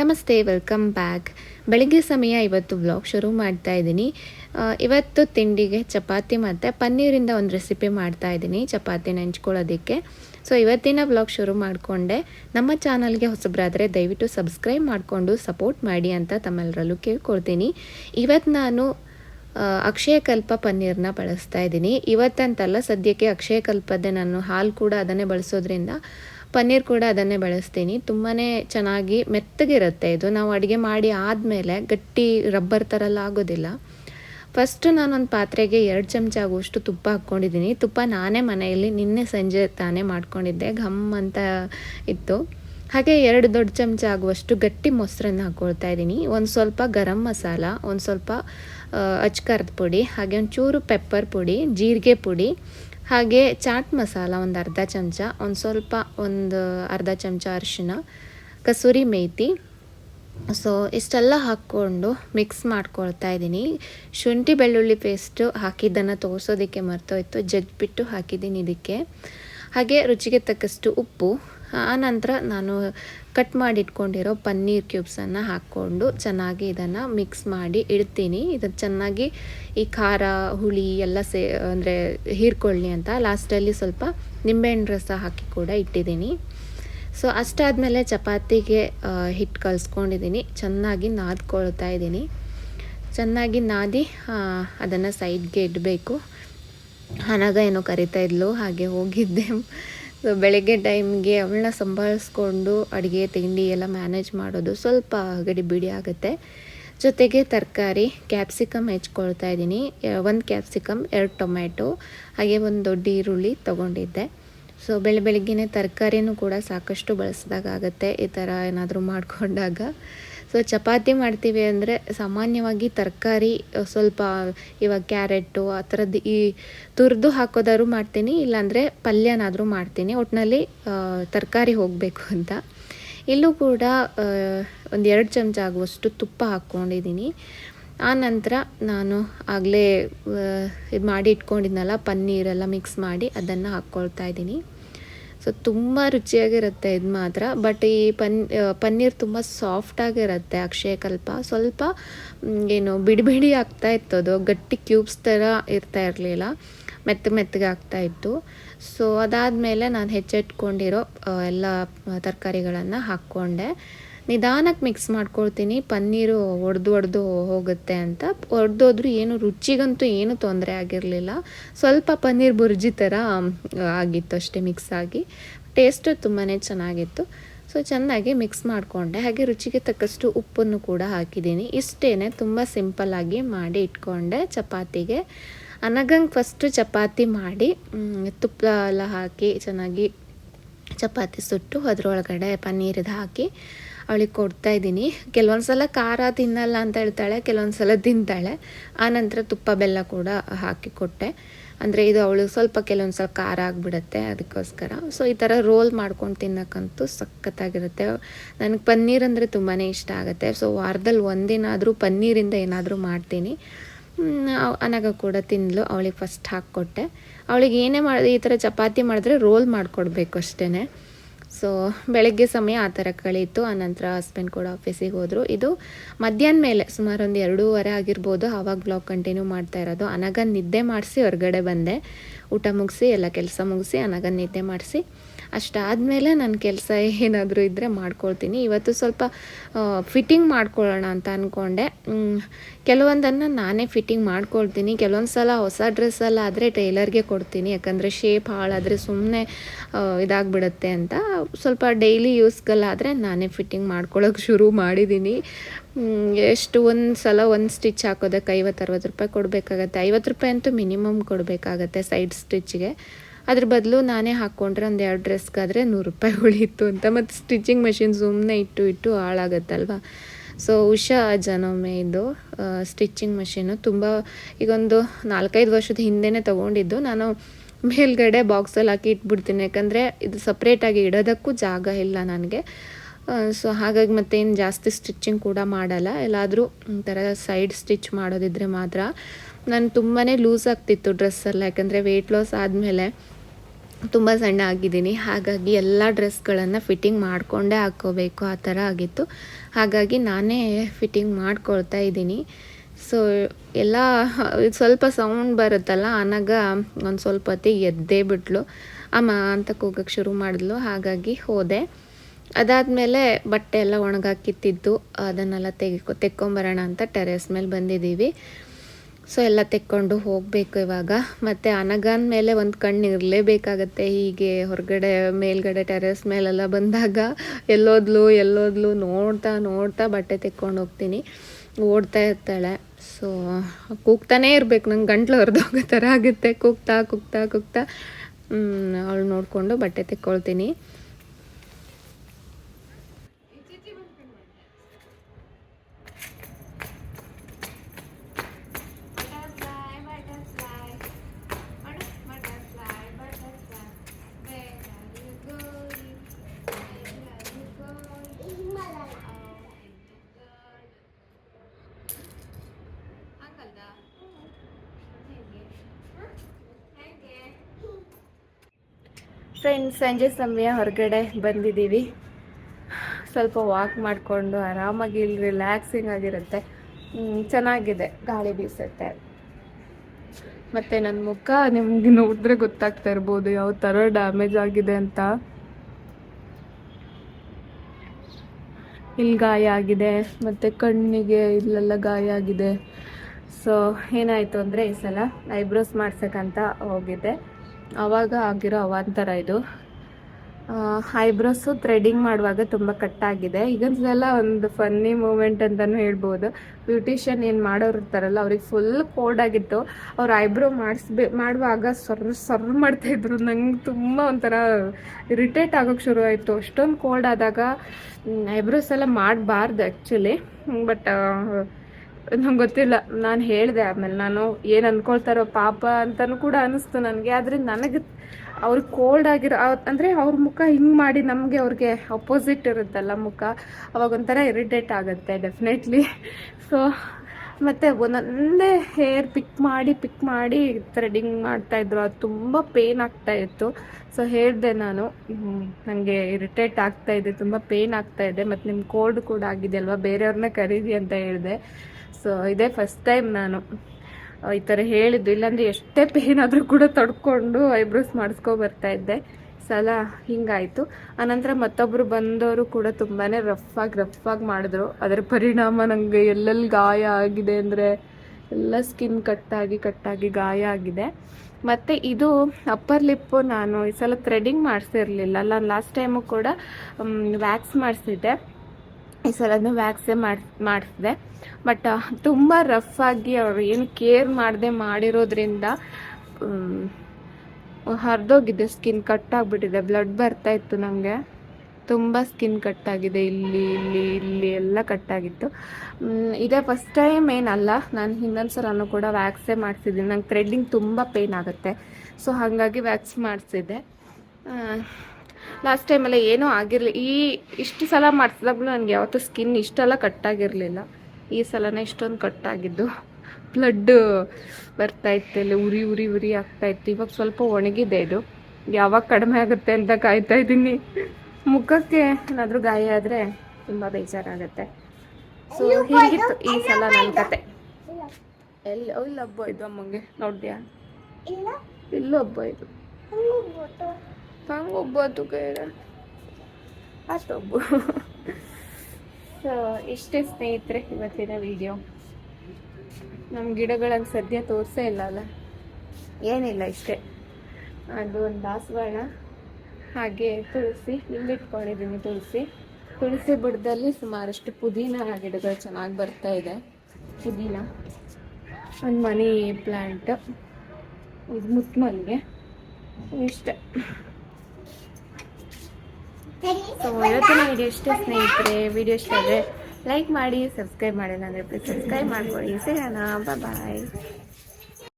ನಮಸ್ತೆ, welcome back. ಬೆಳಿಗ್ಗೆ ಸಮಯ ಇವತ್ತು ಬ್ಲಾಗ್ ಶುರು ಮಾಡ್ತಾ ಇದ್ದೀನಿ. ಇವತ್ತು ತಿಂಡಿಗೆ ಚಪಾತಿ ಮತ್ತು ಪನ್ನೀರಿಂದ ಒಂದು ರೆಸಿಪಿ ಮಾಡ್ತಾ ಇದ್ದೀನಿ ಚಪಾತಿ ನೆಂಚ್ಕೊಳ್ಳೋದಕ್ಕೆ ಸೊ ಇವತ್ತಿನ ಬ್ಲಾಗ್ ಶುರು ಮಾಡಿಕೊಂಡೆ. ನಮ್ಮ ಚಾನಲ್ಗೆ ಹೊಸಬ್ರಾದರೆ ದಯವಿಟ್ಟು ಸಬ್ಸ್ಕ್ರೈಬ್ ಮಾಡಿಕೊಂಡು ಸಪೋರ್ಟ್ ಮಾಡಿ ಅಂತ ತಮ್ಮೆಲ್ಲರಲ್ಲೂ ಕೇಳ್ಕೊಳ್ತೀನಿ. ಇವತ್ತು ನಾನು ಅಕ್ಷಯಕಲ್ಪ ಪನ್ನೀರ್ನ ಬಳಸ್ತಾ ಇದ್ದೀನಿ. ಇವತ್ತಂತಲ್ಲ, ಸದ್ಯಕ್ಕೆ ಅಕ್ಷಯಕಲ್ಪದ್ದೇ ನಾನು ಹಾಲು ಕೂಡ ಅದನ್ನೇ ಬಳಸೋದ್ರಿಂದ ಪನ್ನೀರ್ ಕೂಡ ಅದನ್ನೇ ಬಳಸ್ತೀನಿ. ತುಂಬಾ ಚೆನ್ನಾಗಿ ಮೆತ್ತಗಿರುತ್ತೆ ಇದು. ನಾವು ಅಡುಗೆ ಮಾಡಿ ಆದಮೇಲೆ ಗಟ್ಟಿ ರಬ್ಬರ್ ಥರಲ್ಲ ಆಗೋದಿಲ್ಲ. ಫಸ್ಟ್ ನಾನೊಂದು ಪಾತ್ರೆಗೆ ಎರಡು ಚಮಚ ಆಗುವಷ್ಟು ತುಪ್ಪ ಹಾಕ್ಕೊಂಡಿದ್ದೀನಿ. ತುಪ್ಪ ನಾನೇ ಮನೆಯಲ್ಲಿ ನಿನ್ನೆ ಸಂಜೆ ತಾನೇ ಮಾಡ್ಕೊಂಡಿದ್ದೆ. ಘಮ್ ಅಂತ ಇತ್ತು. ಹಾಗೆ ಎರಡು ದೊಡ್ಡ ಚಮಚ ಆಗುವಷ್ಟು ಗಟ್ಟಿ ಮೊಸರನ್ನು ಹಾಕ್ಕೊಳ್ತಾ ಇದ್ದೀನಿ. ಒಂದು ಸ್ವಲ್ಪ ಗರಂ ಮಸಾಲ, ಒಂದು ಸ್ವಲ್ಪ ಅಚ್ಕಾರದ ಪುಡಿ, ಹಾಗೆ ಒಂದು ಚೂರು ಪೆಪ್ಪರ್ ಪುಡಿ, ಜೀರಿಗೆ ಪುಡಿ ಹಾಗೆ ಚಾಟ್ ಮಸಾಲ ಒಂದು ಅರ್ಧ ಚಮಚ, ಒಂದು ಸ್ವಲ್ಪ ಒಂದು ಅರ್ಧ ಚಮಚ ಅರಿಶಿನ ಕಸೂರಿ ಮೇಥಿ ಸೊ ಇಷ್ಟೆಲ್ಲ ಹಾಕ್ಕೊಂಡು ಮಿಕ್ಸ್ ಮಾಡ್ಕೊಳ್ತಾ ಇದ್ದೀನಿ. ಶುಂಠಿ ಬೆಳ್ಳುಳ್ಳಿ ಪೇಸ್ಟು ಹಾಕಿದ್ದನ್ನು ತೋರಿಸೋದಕ್ಕೆ ಮರ್ತೋಯ್ತು. ಜಜ್ಬಿಟ್ಟು ಹಾಕಿದ್ದೀನಿ ಇದಕ್ಕೆ. ಹಾಗೆ ರುಚಿಗೆ ತಕ್ಕಷ್ಟು ಉಪ್ಪು. ಆನಂತರ ನಾನು ಕಟ್ ಮಾಡಿಟ್ಕೊಂಡಿರೋ ಪನ್ನೀರ್ ಕ್ಯೂಬ್ಸನ್ನು ಹಾಕ್ಕೊಂಡು ಚೆನ್ನಾಗಿ ಇದನ್ನು ಮಿಕ್ಸ್ ಮಾಡಿ ಇಡ್ತೀನಿ. ಇದನ್ನು ಚೆನ್ನಾಗಿ ಈ ಖಾರ, ಹುಳಿ ಎಲ್ಲ ಸೇ, ಅಂದರೆ ಹೀರ್ಕೊಳ್ಳಿ ಅಂತ ಲಾಸ್ಟಲ್ಲಿ ಸ್ವಲ್ಪ ನಿಂಬೆಹಣ್ಣು ರಸ ಹಾಕಿ ಕೂಡ ಇಟ್ಟಿದ್ದೀನಿ. ಸೊ ಅಷ್ಟಾದಮೇಲೆ ಚಪಾತಿಗೆ ಹಿಟ್ಟು ಕಲಿಸ್ಕೊಂಡಿದ್ದೀನಿ. ಚೆನ್ನಾಗಿ ನಾದ್ಕೊಳ್ತಾ ಇದ್ದೀನಿ. ಚೆನ್ನಾಗಿ ನಾದಿ ಅದನ್ನು ಸೈಡ್ಗೆ ಇಡಬೇಕು. ಹನಗ ಏನೋ ಕರಿತಾ ಇದ್ಲು, ಹಾಗೆ ಹೋಗಿದ್ದೆ. ಸೊ ಬೆಳಗ್ಗೆ ಟೈಮ್ಗೆ ಅವಳನ್ನ ಸಂಭಾಳಿಸ್ಕೊಂಡು ಅಡುಗೆ, ತಿಂಡಿ ಎಲ್ಲ ಮ್ಯಾನೇಜ್ ಮಾಡೋದು ಸ್ವಲ್ಪ ಗಡಿಬಿಡಿ ಆಗುತ್ತೆ. ಜೊತೆಗೆ ತರಕಾರಿ ಕ್ಯಾಪ್ಸಿಕಮ್ ಹೆಚ್ಕೊಳ್ತಾ ಇದ್ದೀನಿ. ಒಂದು ಕ್ಯಾಪ್ಸಿಕಮ್ ಎರಡು ಟೊಮ್ಯಾಟೊ ಹಾಗೆ ಒಂದು ದೊಡ್ಡ ಈರುಳ್ಳಿ ತೊಗೊಂಡಿದ್ದೆ. ಸೊ ಬೆಳೆ ಬೆಳಗ್ಗೆನೇ ತರಕಾರಿನೂ ಕೂಡ ಸಾಕಷ್ಟು ಬಳಸಿದಾಗತ್ತೆ ಈ ಥರ ಏನಾದರೂ ಮಾಡಿಕೊಂಡಾಗ. ಸೊ ಚಪಾತಿ ಮಾಡ್ತೀವಿ ಅಂದರೆ ಸಾಮಾನ್ಯವಾಗಿ ತರಕಾರಿ ಸ್ವಲ್ಪ ಇವಾಗ ಕ್ಯಾರೆಟು, ಆ ಥರದ್ದು ಈ ತುರಿದು ಹಾಕೋದಾದ್ರು ಮಾಡ್ತೀನಿ, ಇಲ್ಲಾಂದರೆ ಪಲ್ಯನಾದರೂ ಮಾಡ್ತೀನಿ. ಒಟ್ಟಿನಲ್ಲಿ ತರಕಾರಿ ಹೋಗಬೇಕು ಅಂತ. ಇಲ್ಲೂ ಕೂಡ ಒಂದು ಎರಡು ಚಮಚ ಆಗುವಷ್ಟು ತುಪ್ಪ ಹಾಕ್ಕೊಂಡಿದ್ದೀನಿ ಆ ನಂತರ ನಾನು ಆಗಲೇ ಇದು ಮಾಡಿ ಇಟ್ಕೊಂಡಿದ್ನಲ್ಲ ಪನ್ನೀರೆಲ್ಲ ಮಿಕ್ಸ್ ಮಾಡಿ ಅದನ್ನು ಹಾಕ್ಕೊಳ್ತಾ ಇದ್ದೀನಿ ಸೊ ತುಂಬ ರುಚಿಯಾಗಿರುತ್ತೆ ಇದು ಮಾತ್ರ. ಬಟ್ ಈ ಪನ್ ಪನ್ನೀರ್ ತುಂಬ ಸಾಫ್ಟಾಗಿರುತ್ತೆ ಅಕ್ಷಯಕಲ್ಪ ಸ್ವಲ್ಪ ಏನು ಬಿಡಿ ಬಿಡಿ ಆಗ್ತಾ ಇತ್ತು ಅದು ಗಟ್ಟಿ ಕ್ಯೂಬ್ಸ್ ಥರ ಇರ್ತಾ ಇರಲಿಲ್ಲ. ಮೆತ್ತ ಮೆತ್ತಗೆ ಆಗ್ತಾ ಇತ್ತು. ಸೊ ಅದಾದಮೇಲೆ ನಾನು ಹೆಚ್ಚಿಟ್ಕೊಂಡಿರೋ ಎಲ್ಲ ತರಕಾರಿಗಳನ್ನು ಹಾಕ್ಕೊಂಡೆ. ನಿಧಾನಕ್ಕೆ ಮಿಕ್ಸ್ ಮಾಡ್ಕೊಳ್ತೀನಿ, ಪನ್ನೀರು ಒಡೆದು ಒಡೆದು ಹೋಗುತ್ತೆ ಅಂತ. ಒಡೆದೋದ್ರೂ ಏನು ರುಚಿಗಂತೂ ಏನು ತೊಂದರೆ ಆಗಿರಲಿಲ್ಲ. ಸ್ವಲ್ಪ ಪನ್ನೀರ್ ಬುರ್ಜಿ ಥರ ಆಗಿತ್ತು ಅಷ್ಟೇ ಮಿಕ್ಸ್ ಆಗಿ. ಟೇಸ್ಟು ತುಂಬಾ ಚೆನ್ನಾಗಿತ್ತು. ಸೊ ಚೆನ್ನಾಗಿ ಮಿಕ್ಸ್ ಮಾಡಿಕೊಂಡೆ. ಹಾಗೆ ರುಚಿಗೆ ತಕ್ಕಷ್ಟು ಉಪ್ಪನ್ನು ಕೂಡ ಹಾಕಿದ್ದೀನಿ. ಇಷ್ಟೇ ತುಂಬ ಸಿಂಪಲ್ಲಾಗಿ ಮಾಡಿ ಇಟ್ಕೊಂಡೆ ಚಪಾತಿಗೆ. ಅನಗಂಗೆ ಫಸ್ಟು ಚಪಾತಿ ಮಾಡಿ ತುಪ್ಪ ಎಲ್ಲ ಹಾಕಿ ಚೆನ್ನಾಗಿ ಚಪಾತಿ ಸುಟ್ಟು ಅದರೊಳಗಡೆ ಪನ್ನೀರ್ದು ಹಾಕಿ ಅವಳಿಗೆ ಕೊಡ್ತಾ ಇದ್ದೀನಿ. ಕೆಲವೊಂದು ಸಲ ಖಾರ ತಿನ್ನಲ್ಲ ಅಂತ ಹೇಳ್ತಾಳೆ, ಕೆಲವೊಂದು ಸಲ ತಿಂತಾಳೆ. ಆನಂತರ ತುಪ್ಪ, ಬೆಲ್ಲ ಕೂಡ ಹಾಕಿ ಕೊಟ್ಟೆ. ಅಂದರೆ ಇದು ಅವಳಿಗೆ ಸ್ವಲ್ಪ ಕೆಲವೊಂದು ಸಲ ಖಾರ ಆಗಿಬಿಡುತ್ತೆ ಅದಕ್ಕೋಸ್ಕರ. ಸೊ ಈ ಥರ ರೋಲ್ ಮಾಡ್ಕೊಂಡು ತಿನ್ನೋಕ್ಕಂತೂ ಸಖತ್ತಾಗಿರುತ್ತೆ. ನನಗೆ ಪನ್ನೀರ್ ಅಂದರೆ ತುಂಬಾ ಇಷ್ಟ ಆಗುತ್ತೆ. ಸೊ ವಾರದಲ್ಲಿ ಒಂದಿನಾದರೂ ಪನ್ನೀರಿಂದ ಏನಾದರೂ ಮಾಡ್ತೀನಿ. ಅನಾಗ ಕೂಡ ತಿಂದ್ಲು. ಅವಳಿಗೆ ಫಸ್ಟ್ ಹಾಕ್ಕೊಟ್ಟೆ. ಅವಳಿಗೆ ಏನೇ ಮಾಡಿ ಈ ಥರ ಚಪಾತಿ ಮಾಡಿದ್ರೆ ರೋಲ್ ಮಾಡಿಕೊಡ್ಬೇಕು ಅಷ್ಟೇ ಸೊ ಬೆಳಗ್ಗೆ ಸಮಯ ಆ ಥರ ಕಳೀತು. ಆನಂತರ ಹಸ್ಬೆಂಡ್ ಕೂಡ ಆಫೀಸಿಗೆ ಹೋದರು. ಇದು ಮಧ್ಯಾಹ್ನ ಮೇಲೆ ಸುಮಾರು ಒಂದು ಎರಡೂವರೆ ಆಗಿರ್ಬೋದು. ಆವಾಗ ಬ್ಲಾಗ್ ಕಂಟಿನ್ಯೂ ಮಾಡ್ತಾ ಇರೋದು. ಅನಗನ್ ನಿದ್ದೆ ಮಾಡಿಸಿ ಹೊರಗಡೆ ಬಂದೆ. ಊಟ ಮುಗಿಸಿ, ಎಲ್ಲ ಕೆಲಸ ಮುಗಿಸಿ, ಅನಗನ್ ನಿದ್ದೆ ಮಾಡಿಸಿ. ಅಷ್ಟಾದಮೇಲೆ ನನ್ನ ಕೆಲಸ ಏನಾದರೂ ಇದ್ದರೆ ಮಾಡ್ಕೊಳ್ತೀನಿ. ಇವತ್ತು ಸ್ವಲ್ಪ ಫಿಟ್ಟಿಂಗ್ ಮಾಡ್ಕೊಳ್ಳೋಣ ಅಂತ ಅಂದ್ಕೊಂಡೆ ಕೆಲವೊಂದನ್ನು ನಾನೇ ಫಿಟ್ಟಿಂಗ್ ಮಾಡ್ಕೊಳ್ತೀನಿ. ಕೆಲವೊಂದು ಸಲ ಹೊಸ ಡ್ರೆಸ್ಸೆಲ್ಲ ಆದರೆ ಟೈಲರ್ಗೆ ಕೊಡ್ತೀನಿ. ಯಾಕಂದರೆ ಶೇಪ್ ಹಾಳಾದರೆ ಸುಮ್ಮನೆ ಇದಾಗ್ಬಿಡುತ್ತೆ ಅಂತ. ಸ್ವಲ್ಪ ಡೈಲಿ ಯೂಸ್ಗಲ್ಲಾದರೆ ನಾನೇ ಫಿಟ್ಟಿಂಗ್ ಮಾಡ್ಕೊಳ್ಳೋಕೆ ಶುರು ಮಾಡಿದ್ದೀನಿ ಎಷ್ಟು ಒಂದು ಸಲ ಒಂದು ಸ್ಟಿಚ್ ಹಾಕೋದಕ್ಕೆ ಐವತ್ತು ಅರವತ್ತು ರೂಪಾಯಿ ಕೊಡಬೇಕಾಗತ್ತೆ. ಐವತ್ತು ರೂಪಾಯಿ ಅಂತೂ ಮಿನಿಮಮ್ ಕೊಡಬೇಕಾಗತ್ತೆ ಸೈಡ್ ಸ್ಟಿಚ್ಗೆ ಅದ್ರ ಬದಲು ನಾನೇ ಹಾಕ್ಕೊಂಡ್ರೆ ಒಂದು ಎರಡು ಡ್ರೆಸ್ಗಾದರೆ ನೂರು ರೂಪಾಯಿ ಉಳೀತು ಅಂತ. ಮತ್ತು ಸ್ಟಿಚಿಂಗ್ ಮೆಷಿನ್ ಸುಮ್ಮನೆ ಇಟ್ಟು ಇಟ್ಟು ಹಾಳಾಗತ್ತಲ್ವ? ಸೊ ಉಷಾ ಜನೊಮ್ಮೆ ಇದು ಸ್ಟಿಚಿಂಗ್ ಮಷೀನು ತುಂಬ ಈಗೊಂದು ನಾಲ್ಕೈದು ವರ್ಷದ ಹಿಂದೆನೇ ತೊಗೊಂಡಿದ್ದು. ನಾನು ಮೇಲ್ಗಡೆ ಬಾಕ್ಸಲ್ಲಿ ಹಾಕಿ ಇಟ್ಬಿಡ್ತೀನಿ. ಯಾಕಂದರೆ ಇದು ಸಪ್ರೇಟಾಗಿ ಇಡೋದಕ್ಕೂ ಜಾಗ ಇಲ್ಲ ನನಗೆ. ಸೊ ಹಾಗಾಗಿ ಮತ್ತೇನು ಜಾಸ್ತಿ ಸ್ಟಿಚಿಂಗ್ ಕೂಡ ಮಾಡಲ್ಲ. ಎಲ್ಲಾದರೂ ಒಂಥರ ಸೈಡ್ ಸ್ಟಿಚ್ ಮಾಡೋದಿದ್ರೆ ಮಾತ್ರ. ನಾನು ತುಂಬಾ ಲೂಸ್ ಆಗ್ತಿತ್ತು ಡ್ರೆಸ್ಸೆಲ್ಲ ಯಾಕಂದರೆ ವೆಯ್ಟ್ ಲಾಸ್ ಆದಮೇಲೆ ತುಂಬ ಸಣ್ಣ ಆಗಿದ್ದೀನಿ. ಹಾಗಾಗಿ ಎಲ್ಲ ಡ್ರೆಸ್ಗಳನ್ನು ಫಿಟ್ಟಿಂಗ್ ಮಾಡಿಕೊಂಡೇ ಹಾಕ್ಕೋಬೇಕು ಆ ಥರ ಆಗಿತ್ತು. ಹಾಗಾಗಿ ನಾನೇ ಫಿಟ್ಟಿಂಗ್ ಮಾಡ್ಕೊಳ್ತಾ ಇದ್ದೀನಿ. ಸೊ ಎಲ್ಲ, ಸ್ವಲ್ಪ ಸೌಂಡ್ ಬರುತ್ತಲ್ಲ, ಆನಾಗ ಒಂದು ಸ್ವಲ್ಪ ಹೊತ್ತಿಗೆ ಎದ್ದೇ ಬಿಟ್ಲು. ಅಮ್ಮ ಅಂತ ಕೂಗಕ್ಕೆ ಶುರು ಮಾಡಿದ್ಲು. ಹಾಗಾಗಿ ಹೋದೆ. ಅದಾದಮೇಲೆ ಬಟ್ಟೆ ಎಲ್ಲ ಒಣಗಾಕಿತ್ತಿದ್ದು. ಅದನ್ನೆಲ್ಲ ತೆಗೆ ತೆಕ್ಕೊಂಬರೋಣ ಅಂತ ಟೆರೆಸ್ ಮೇಲೆ ಬಂದಿದ್ದೀವಿ. ಸೊ ಎಲ್ಲ ತೆಕ್ಕೊಂಡು ಹೋಗಬೇಕು ಇವಾಗ. ಮತ್ತು ಅನಗಾನ್ ಮೇಲೆ ಒಂದು ಕಣ್ಣು ಇರಲೇಬೇಕಾಗತ್ತೆ. ಹೀಗೆ ಹೊರಗಡೆ, ಮೇಲ್ಗಡೆ ಟೆರೆಸ್ ಮೇಲೆಲ್ಲ ಬಂದಾಗ ಎಲ್ಲೋದ್ಲು ಎಲ್ಲೋದ್ಲು, ನೋಡ್ತಾ ನೋಡ್ತಾ ಬಟ್ಟೆ ತೆಕ್ಕೊಂಡು ಹೋಗ್ತೀನಿ. ಓಡ್ತಾ ಇರ್ತಾಳೆ. ಸೊ ಕೂಗ್ತಾನೇ ಇರಬೇಕು. ನಂಗೆ ಗಂಟ್ಲು ಹೊರದೋಗೋ ಥರ ಆಗುತ್ತೆ. ಕೂಗ್ತಾ ಕೂಗ್ತಾ ಕೂಗ್ತಾ ಅವಳು ನೋಡಿಕೊಂಡು ಬಟ್ಟೆ ತೆಕ್ಕೊಳ್ತೀನಿ. ಫ್ರೆಂಡ್ಸ್ ಸಂಜೆ ಸಮಯ ಹೊರಗಡೆ ಬಂದಿದ್ದೀವಿ. ಸ್ವಲ್ಪ ವಾಕ್ ಮಾಡಿಕೊಂಡು ಆರಾಮಾಗಿ ಇಲ್ಲಿ ರಿಲ್ಯಾಕ್ಸಿಂಗ್ ಆಗಿರುತ್ತೆ. ಚೆನ್ನಾಗಿದೆ, ಗಾಳಿ ಬೀಸುತ್ತೆ. ಮತ್ತು ನನ್ನ ಮುಖ ನಿಮ್ಗೆ ನೋಡಿದ್ರೆ ಗೊತ್ತಾಗ್ತಾ ಇರ್ಬೋದು, ಯಾವ ಥರ ಡ್ಯಾಮೇಜ್ ಆಗಿದೆ ಅಂತ. ಇಲ್ಲಿ ಗಾಯ ಆಗಿದೆ, ಮತ್ತು ಕಣ್ಣಿಗೆ ಇಲ್ಲೆಲ್ಲ ಗಾಯ ಆಗಿದೆ. ಸೊ ಏನಾಯಿತು ಅಂದರೆ ಈ ಸಲ ಐಬ್ರೋಸ್ ಮಾಡ್ಸೋಕ್ಕಂತ ಹೋಗಿದ್ದೆ. ಆವಾಗ ಆಗಿರೋ ಅವಾಂತರ ಇದು. ಐಬ್ರೋಸು ಥ್ರೆಡಿಂಗ್ ಮಾಡುವಾಗ ತುಂಬ ಕಟ್ಟಾಗಿದೆ. ಇದನ್ನೆಲ್ಲ ಒಂದು ಫನ್ನಿ ಮೂಮೆಂಟ್ ಅಂತಲೂ ಹೇಳ್ಬೋದು. ಬ್ಯೂಟಿಷಿಯನ್ ಏನು ಮಾಡೋರು ಇರ್ತಾರಲ್ಲ, ಅವ್ರಿಗೆ ಫುಲ್ ಕೋಲ್ಡ್ ಆಗಿತ್ತು. ಅವ್ರು ಐಬ್ರೋ ಮಾಡಿಸ್ಬೇ, ಮಾಡುವಾಗ ಸರ್ವ್ ಸರ್ವ್ ಮಾಡ್ತಾಯಿದ್ರು ನಂಗೆ ತುಂಬ ಒಂಥರ ಇರಿಟೇಟ್ ಆಗೋಕ್ಕೆ ಶುರು ಆಯಿತು. ಅಷ್ಟೊಂದು ಕೋಲ್ಡ್ ಆದಾಗ ಐಬ್ರೋಸ್ ಎಲ್ಲ ಮಾಡಬಾರ್ದು ಆ್ಯಕ್ಚುಲಿ ಬಟ್ ನಂಗೆ ಗೊತ್ತಿಲ್ಲ. ನಾನು ಹೇಳಿದೆ, ಆಮೇಲೆ ನಾನು ಏನು ಅಂದ್ಕೊಳ್ತಾರೋ ಪಾಪ ಅಂತಲೂ ಕೂಡ ಅನ್ನಿಸ್ತು ನನಗೆ. ಆದರೆ ನನಗೆ ಅವ್ರಿಗೆ ಕೋಲ್ಡ್ ಆಗಿರೋ, ಅಂದರೆ ಅವ್ರ ಮುಖ ಹಿಂಗೆ ಮಾಡಿ ನಮಗೆ ಅವ್ರಿಗೆ ಅಪೋಸಿಟ್ ಇರುತ್ತಲ್ಲ ಮುಖ, ಅವಾಗ ಒಂಥರ ಇರಿಟೇಟ್ ಆಗುತ್ತೆ ಡೆಫಿನೆಟ್ಲಿ ಸೊ ಮತ್ತು ಒಂದೊಂದೇ ಹೇರ್ ಪಿಕ್ ಮಾಡಿ ಪಿಕ್ ಮಾಡಿ ಥ್ರೆಡಿಂಗ್ ಮಾಡ್ತಾಯಿದ್ರು ಅದು ತುಂಬ ಪೇನ್ ಆಗ್ತಾ ಇತ್ತು. ಸೊ ಹೇಳಿದೆ ನಾನು ನನಗೆ ಇರಿಟೇಟ್ ಆಗ್ತಾ ಇದೆ, ತುಂಬ ಪೇನ್ ಆಗ್ತಾ ಇದೆ ಮತ್ತು ನಿಮ್ಮ ಕೋಲ್ಡ್ ಕೂಡ ಆಗಿದೆ ಅಲ್ವಾ? ಬೇರೆಯವ್ರನ್ನ ಕರೀರಿ ಅಂತ ಹೇಳಿದೆ. ಸೊ ಇದೇ ಫಸ್ಟ್ ಟೈಮ್ ನಾನು. ಈ ಥರ ಹೇಳಿದ್ದು. ಇಲ್ಲಾಂದರೆ ಎಷ್ಟೇ ಪೇನ್ ಆದರೂ ಕೂಡ ತಡ್ಕೊಂಡು ಐಬ್ರೋಸ್ ಮಾಡಿಸ್ಕೊ ಬರ್ತಾ ಇದ್ದೆ. ಸಲ ಹಿಂಗಾಯಿತು. ಆನಂತರ ಮತ್ತೊಬ್ಬರು ಬಂದವರು ಕೂಡ ತುಂಬಾ ರಫ್ ಆಗಿ ರಫ್ ಆಗಿ ಮಾಡಿದ್ರು. ಅದರ ಪರಿಣಾಮ ನನಗೆ ಎಲ್ಲೆಲ್ಲಿ ಗಾಯ ಆಗಿದೆ ಅಂದರೆ ಎಲ್ಲ ಸ್ಕಿನ್ ಕಟ್ಟಾಗಿ ಕಟ್ಟಾಗಿ ಗಾಯ ಆಗಿದೆ. ಮತ್ತು ಇದು ಅಪ್ಪರ್ ಲಿಪ್ಪು ನಾನು ಈ ಸಲ ಥ್ರೆಡಿಂಗ್ ಮಾಡಿಸಿರ್ಲಿಲ್ಲ. ನಾನು ಲಾಸ್ಟ್ ಟೈಮು ಕೂಡ ವ್ಯಾಕ್ಸ್ ಮಾಡಿಸಿದ್ದೆ. ಈ ಸಲನೂ ವ್ಯಾಕ್ಸೇ ಮಾಡಿ, ಮಾಡಿಸಿದೆ. ಬಟ್ ತುಂಬ ರಫ್ ಆಗಿ ಅವ್ರು ಏನು ಕೇರ್ ಮಾಡದೆ ಮಾಡಿರೋದ್ರಿಂದ ಹರಿದೋಗಿದೆ ಸ್ಕಿನ್ ಕಟ್ ಆಗಿಬಿಟ್ಟಿದೆ. ಬ್ಲಡ್ ಬರ್ತಾ ಇತ್ತು ನನಗೆ ತುಂಬ ಸ್ಕಿನ್ ಕಟ್ಟಾಗಿದೆ ಇಲ್ಲಿ ಇಲ್ಲಿ ಇಲ್ಲಿ ಎಲ್ಲ ಕಟ್ಟಾಗಿತ್ತು ಆಗಿತ್ತು. ಇದೇ ಫಸ್ಟ್ ಟೈಮ್ ಏನಲ್ಲ, ನಾನು ಹಿಂದೊಂದು ಸಲನೂ ಕೂಡ ವ್ಯಾಕ್ಸೇ ಮಾಡಿಸಿದ್ದೀನಿ. ನಂಗೆ ಥ್ರೆಡ್ಡಿಂಗ್ ತುಂಬ ಪೇನ್ ಆಗುತ್ತೆ. ಸೊ ಹಾಗಾಗಿ ವ್ಯಾಕ್ಸ್ ಮಾಡಿಸಿದ್ದೆ ಲಾಸ್ಟ್ ಟೈಮೆಲ್ಲ ಏನೂ ಆಗಿರಲಿ, ಈ ಇಷ್ಟು ಸಲ ಮಾಡಿಸಿದಾಗಲೂ ನನಗೆ ಯಾವತ್ತೂ ಸ್ಕಿನ್ ಇಷ್ಟೆಲ್ಲ ಕಟ್ಟಾಗಿರಲಿಲ್ಲ ಈ ಸಲನೇ ಇಷ್ಟೊಂದು ಕಟ್ಟಾಗಿದ್ದು ಬ್ಲಡ್ ಬರ್ತಾ ಇತ್ತು ಇಲ್ಲಿ ಉರಿ ಉರಿ ಉರಿ ಆಗ್ತಾ ಇತ್ತು. ಇವಾಗ ಸ್ವಲ್ಪ ಒಣಗಿದೆ ಇದು. ಯಾವಾಗ ಕಡಿಮೆ ಆಗುತ್ತೆ ಅಂತ ಕಾಯ್ತಾ ಇದ್ದೀನಿ. ಮುಖಕ್ಕೆ ಏನಾದರೂ ಗಾಯ ಆದರೆ ತುಂಬ ಬೇಜಾರಾಗುತ್ತೆ. ಸೊ ಹೀಗಿತ್ತು ಈ ಸಲ ನನ್ನ ಕತೆ. ಎಲ್ಲಿ ಇಲ್ಲೊಬ್ಬ ಇದು ಅಮ್ಮಂಗೆ. ನೋಡ್ದ್ಯಾ? ಇಲ್ಲೂ. ಹಬ್ಬ ಇದು. ಹಂಗೆ ಒಬ್ಬ ಅದು ಅಷ್ಟು ಅಷ್ಟೊಬ್ಬ ಸೊ ಇಷ್ಟೇ ಸ್ನೇಹಿತರೆ ಇವತ್ತಿನ ವಿಡಿಯೋ ನಮ್ಮ ಗಿಡಗಳನ್ನು ಸದ್ಯ ತೋರಿಸೇ ಇಲ್ಲ ಅಲ್ಲ? ಏನಿಲ್ಲ ಇಷ್ಟೇ. ಅದು ಒಂದು ದಾಸವಾಳ ಹಾಗೆ ತುಳಸಿ ಇಲ್ಲಿಟ್ಕೊಂಡಿದ್ದೀನಿ ತುಳಸಿ. ತುಳಸಿ ಬುಡದಲ್ಲಿ ಸುಮಾರಷ್ಟು ಪುದೀನ ಗಿಡಗಳು ಚೆನ್ನಾಗಿ ಬರ್ತಾ ಇದೆ. ಪುದೀನ? ಒಂದು ಮನಿ ಪ್ಲ್ಯಾಂಟ್ ಇದು ಮುತ್ಮಲ್ಗೆ. ಇಷ್ಟೇ. ಸೊ ಇವತ್ತಿನ ವಿಡಿಯೋ ಇಷ್ಟೇ ಸ್ನೇಹಿತರೆ ವಿಡಿಯೋ ಇಷ್ಟ ಆದರೆ ಲೈಕ್ ಮಾಡಿ ಸಬ್ಸ್ಕ್ರೈಬ್ ಮಾಡಿಲ್ಲ ಅಂದರೆ ಪ್ಲೀಸ್ ಸಬ್ಸ್ಕ್ರೈಬ್ ಮಾಡ್ಕೊಳ್ಳಿ. ಸಿಗೋಣ ಬಾಯ್